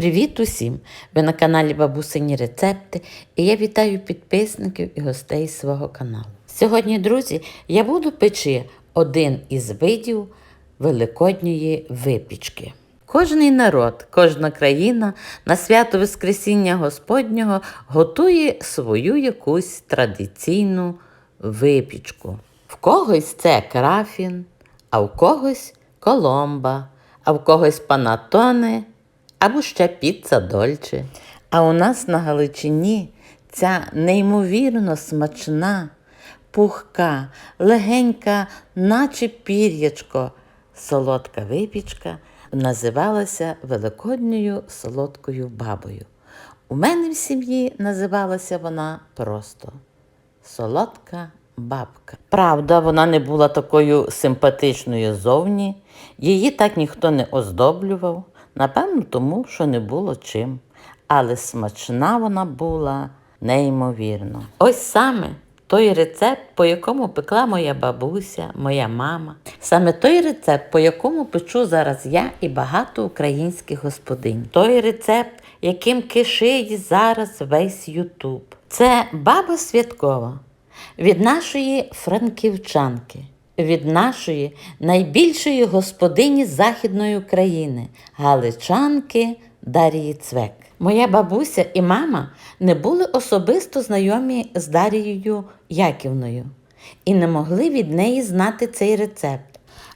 Привіт усім! Ви на каналі Бабусині Рецепти і я вітаю підписників і гостей свого каналу. Сьогодні, друзі, я буду печи один із видів великодньої випічки. Кожний народ, кожна країна на свято Воскресіння Господнього готує свою якусь традиційну випічку. В когось це крафін, а в когось коломба, а в когось панатоне або ще піца дольче. А у нас на Галичині ця неймовірно смачна, пухка, легенька, наче пір'ячко, солодка випічка називалася Великодньою солодкою бабою. У мене в сім'ї називалася вона просто солодка бабка. Правда, вона не була такою симпатичною зовні, її так ніхто не оздоблював, напевно, тому що не було чим. Але смачна вона була неймовірно. Ось саме той рецепт, по якому пекла моя бабуся, моя мама. Саме той рецепт, по якому печу зараз я і багато українських господинь. Той рецепт, яким кишить зараз весь Ютуб. Це баба святкова від нашої франківчанки, від нашої найбільшої господині Західної України, галичанки Дарії Цвек. Моя бабуся і мама не були особисто знайомі з Дарією Яківною і не могли від неї знати цей рецепт.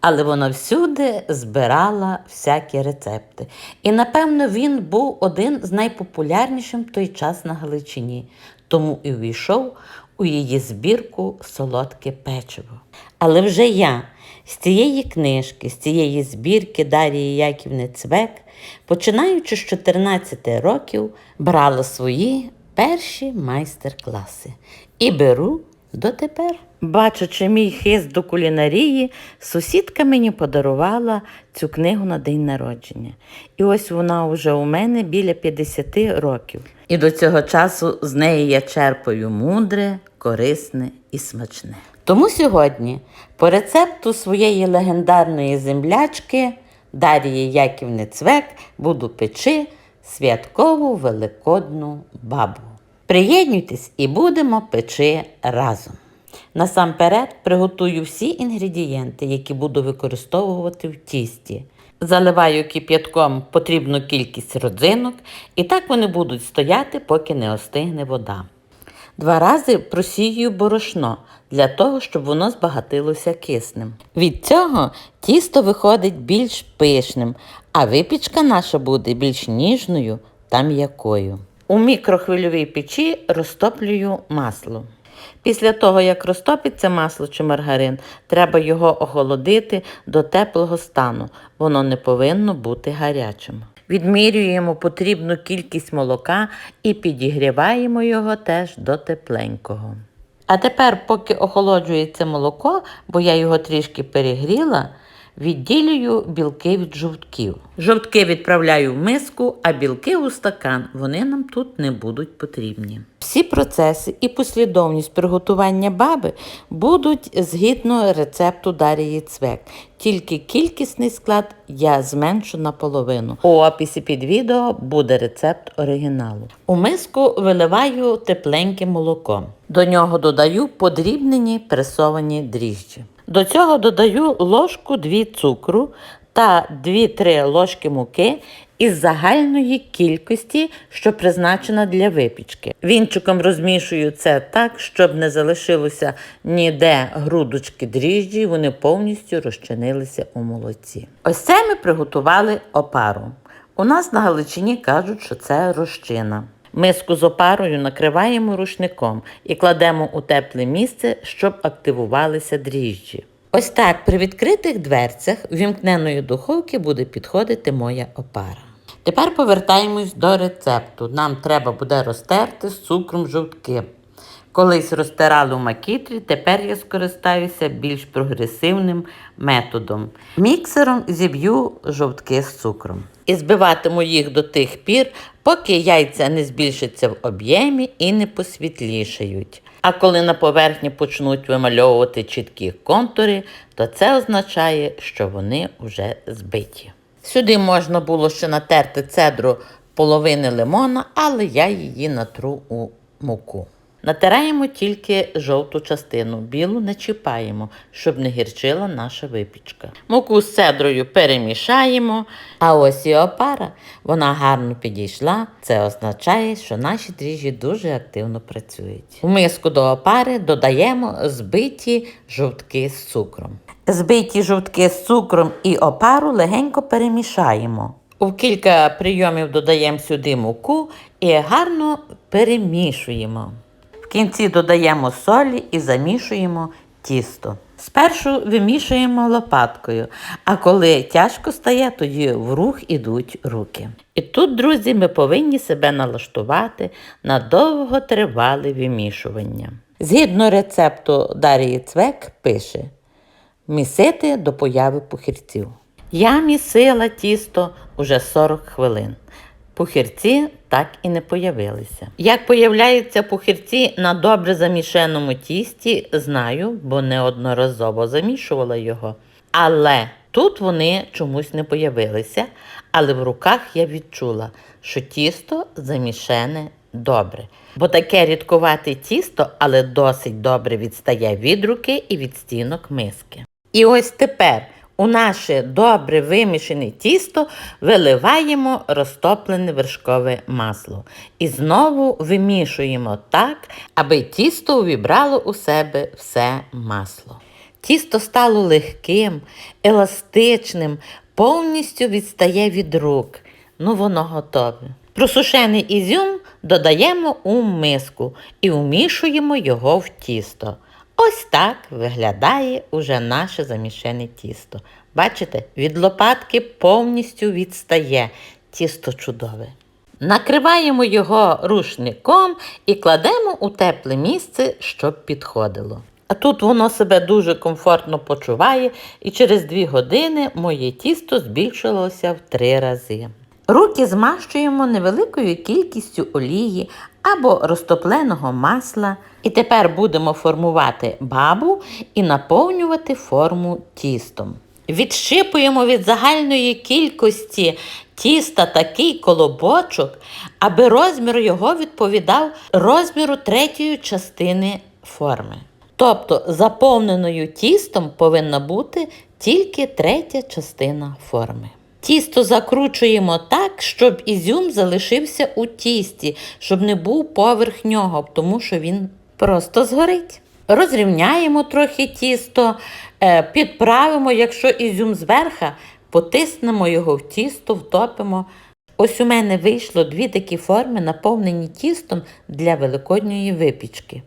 Але вона всюди збирала всякі рецепти. І, напевно, він був один з найпопулярнішим в той час на Галичині, тому і увійшов у її збірку солодке печиво. Але вже я з цієї книжки, з цієї збірки Дарії Яківни Цвек, починаючи з 14 років, брала свої перші майстер-класи і беру дотепер. Бачачи мій хист до кулінарії, сусідка мені подарувала цю книгу на день народження. І ось вона вже у мене біля 50 років. І до цього часу з неї я черпаю мудре, корисне і смачне. Тому сьогодні, по рецепту своєї легендарної землячки Дарії Яківни Цвек, буду печи святкову великодну бабу. Приєднуйтесь і будемо печи разом. Насамперед приготую всі інгредієнти, які буду використовувати в тісті. Заливаю кип'ятком потрібну кількість родзинок, і так вони будуть стояти, поки не остигне вода. Два рази просію борошно для того, щоб воно збагатилося киснем. Від цього тісто виходить більш пишним, а випічка наша буде більш ніжною та м'якою. У мікрохвильовій печі розтоплюю масло. Після того, як розтопиться масло чи маргарин, треба його охолодити до теплого стану. Воно не повинно бути гарячим. Відмірюємо потрібну кількість молока і підігріваємо його теж до тепленького. А тепер, поки охолоджується молоко, бо я його трішки перегріла, відділюю білки від жовтків. Жовтки відправляю в миску, а білки у стакан. Вони нам тут не будуть потрібні. Всі процеси і послідовність приготування баби будуть згідно рецепту Дарії Цвек. Тільки кількісний склад я зменшу наполовину. У описі під відео буде рецепт оригіналу. У миску виливаю тепленьке молоко. До нього додаю подрібнені пресовані дріжджі. До цього додаю ложку 2 цукру та 2-3 ложки муки із загальної кількості, що призначена для випічки. Вінчиком розмішую це так, щоб не залишилося ніде грудочки дріжджі, вони повністю розчинилися у молоці. Ось це ми приготували опару. У нас на Галичині кажуть, що це розчина. Миску з опарою накриваємо рушником і кладемо у тепле місце, щоб активувалися дріжджі. Ось так при відкритих дверцях вімкненої духовки буде підходити моя опара. Тепер повертаємось до рецепту. Нам треба буде розтерти з цукром жовтки. Колись розтирали у макітрі, тепер я скористаюся більш прогресивним методом. Міксером зіб'ю жовтки з цукром. І збиватиму їх до тих пір, поки яйця не збільшаться в об'ємі і не посвітлішають. А коли на поверхні почнуть вимальовувати чіткі контури, то це означає, що вони вже збиті. Сюди можна було ще натерти цедру половини лимона, але я її натру у муку. Натираємо тільки жовту частину, білу не чіпаємо, щоб не гірчила наша випічка. Муку з цедрою перемішаємо, а ось і опара, вона гарно підійшла. Це означає, що наші дріжджі дуже активно працюють. У миску до опари додаємо збиті жовтки з цукром. Збиті жовтки з цукром і опару легенько перемішаємо. У кілька прийомів додаємо сюди муку і гарно перемішуємо. В кінці додаємо солі і замішуємо тісто. Спершу вимішуємо лопаткою, а коли тяжко стає, тоді в рух ідуть руки. І тут, друзі, ми повинні себе налаштувати на довготривале вимішування. Згідно рецепту Дарії Цвек пише місити до появи пухирців. Я місила тісто уже 40 хвилин. Пухирці так і не появилися. Як появляються пухирці на добре замішаному тісті, знаю, бо неодноразово замішувала його. Але тут вони чомусь не появилися, але в руках я відчула, що тісто замішане добре. Бо таке рідкувате тісто, але досить добре відстає від руки і від стінок миски. І ось тепер у наше добре вимішане тісто виливаємо розтоплене вершкове масло. І знову вимішуємо так, аби тісто увібрало у себе все масло. Тісто стало легким, еластичним, повністю відстає від рук. Ну, воно готове. Просушений ізюм додаємо у миску і вмішуємо його в тісто. Ось так виглядає уже наше замішане тісто. Бачите, від лопатки повністю відстає тісто чудове. Накриваємо його рушником і кладемо у тепле місце, щоб підходило. А тут воно себе дуже комфортно почуває, і через 2 години моє тісто збільшилося в 3 рази. Руки змащуємо невеликою кількістю олії або розтопленого масла. І тепер будемо формувати бабу і наповнювати форму тістом. Відщипуємо від загальної кількості тіста такий колобочок, аби розмір його відповідав розміру третьої частини форми. Тобто заповненою тістом повинна бути тільки третя частина форми. Тісто закручуємо так, щоб ізюм залишився у тісті, щоб не був поверх нього, тому що він просто згорить. Розрівняємо трохи тісто, е, підправимо, якщо ізюм зверха, потиснемо його в тісто, втопимо. Ось у мене вийшло дві такі форми, наповнені тістом для великодньої випічки.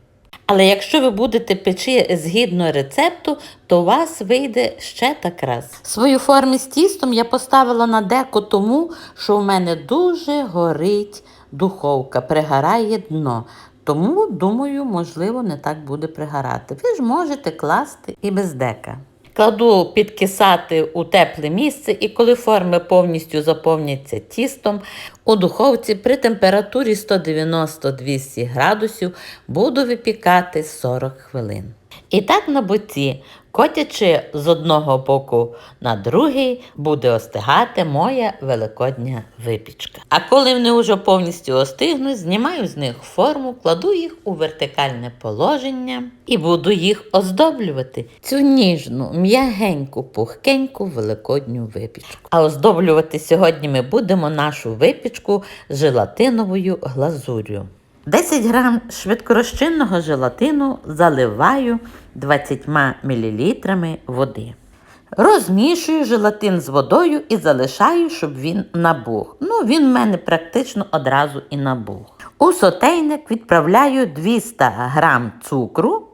Але якщо ви будете печи згідно рецепту, то у вас вийде ще так раз. Свою форму з тістом я поставила на деко тому, що в мене дуже горить духовка, пригорає дно. Тому, думаю, можливо, не так буде пригорати. Ви ж можете класти і без дека. Кладу підкисати у тепле місце, і коли форми повністю заповняться тістом, у духовці при температурі 190-200 градусів буду випікати 40 хвилин. І так на боці, котячи з одного боку на другий, буде остигати моя великодня випічка. А коли вони вже повністю остигнуть, знімаю з них форму, кладу їх у вертикальне положення і буду їх оздоблювати. Цю ніжну, м'ягеньку, пухкеньку великодню випічку. А оздоблювати сьогодні ми будемо нашу випічку желатиновою глазур'ю. 10 грам швидкорозчинного желатину заливаю 20 мл води. Розмішую желатин з водою і залишаю, щоб він набух. Ну, він в мене практично одразу і набух. У сотейник відправляю 200 грам цукру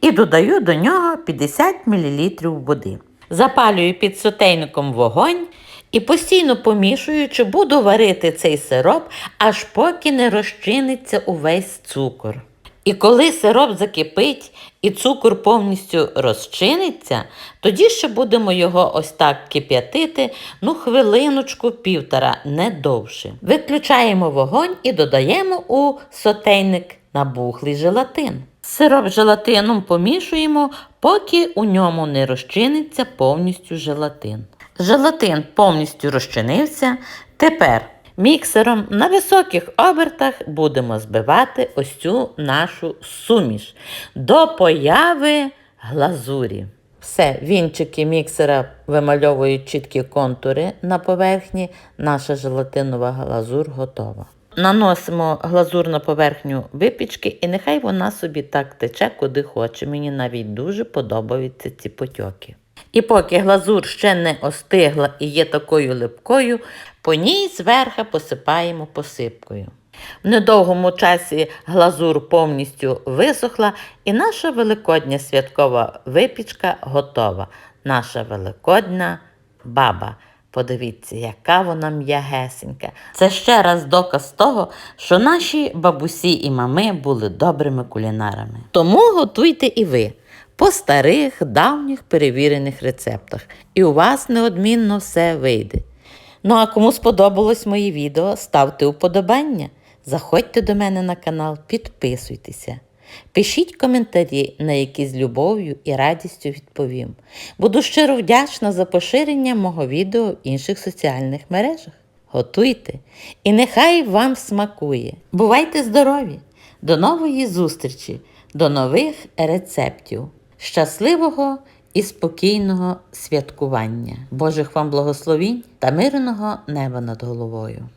і додаю до нього 50 мл води. Запалюю під сотейником вогонь і постійно помішуючи, буду варити цей сироп, аж поки не розчиниться увесь цукор. І коли сироп закипить і цукор повністю розчиниться, тоді ще будемо його ось так кип'ятити, ну хвилиночку півтора, не довше. Виключаємо вогонь і додаємо у сотейник набухлий желатин. Сироп желатином помішуємо, поки у ньому не розчиниться повністю желатин. Желатин повністю розчинився. Тепер Міксером на високих обертах будемо збивати ось цю нашу суміш до появи глазурі. Все, вінчики міксера вимальовують чіткі контури на поверхні. Наша желатинова глазур готова. Наносимо глазур на поверхню випічки, і нехай вона собі так тече, куди хоче. Мені навіть дуже подобаються ці потьоки. І поки глазур ще не остигла і є такою липкою, по ній зверху посипаємо посипкою. В недовгому часі глазур повністю висохла, і наша великодня святкова випічка готова. Наша великодня баба. Подивіться, яка вона м'ягесенька. Це ще раз доказ того, що наші бабусі і мами були добрими кулінарами. Тому готуйте і ви по старих, давніх перевірених рецептах, і у вас неодмінно все вийде. Ну а кому сподобалось моє відео, ставте уподобання, заходьте до мене на канал, підписуйтеся. Пишіть коментарі, на які з любов'ю і радістю відповім. Буду щиро вдячна за поширення мого відео в інших соціальних мережах. Готуйте і нехай вам смакує. Бувайте здорові! До нової зустрічі, до нових рецептів. Щасливого і спокійного святкування, Божих вам благословінь та мирного неба над головою.